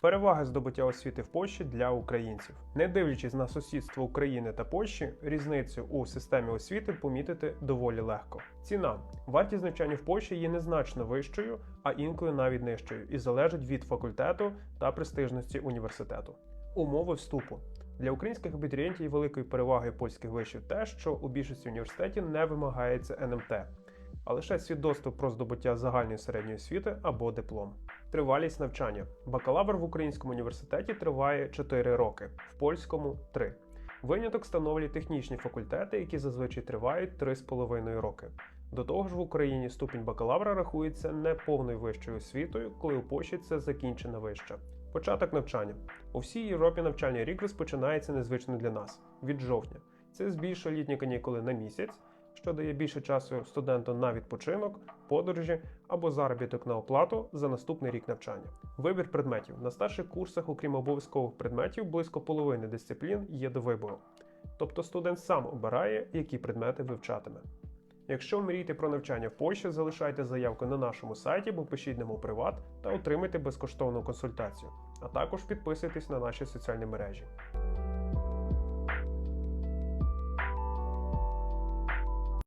Переваги здобуття освіти в Польщі для українців. Не дивлячись на сусідство України та Польщі, різницю у системі освіти помітити доволі легко. Ціна вартість навчання в Польщі є незначно вищою, а інколи навіть нижчою, і залежить від факультету та престижності університету. Умови вступу для українських абітурієнтів великою перевагою польських вишів те, що у більшості університетів не вимагається НМТ, а лише свідоцтво про здобуття загальної середньої освіти або диплом. Тривалість навчання. Бакалавр в українському університеті триває 4 роки, в польському 3. Виняток становлять технічні факультети, які зазвичай тривають 3,5 роки. До того ж, в Україні ступінь бакалавра рахується не повною вищою освітою, коли у Польщі це закінчена вища. Початок навчання. У всій Європі навчальний рік розпочинається незвично для нас від жовтня. Це збільшує літні канікули на місяць, що дає більше часу студенту на відпочинок, подорожі або заробіток на оплату за наступний рік навчання. Вибір предметів на старших курсах, окрім обов'язкових предметів, близько половини дисциплін є до вибору. Тобто студент сам обирає, які предмети вивчатиме. Якщо мрієте про навчання в Польщі, залишайте заявку на нашому сайті або пишіть нам у приват та отримайте безкоштовну консультацію. А також підписуйтесь на наші соціальні мережі.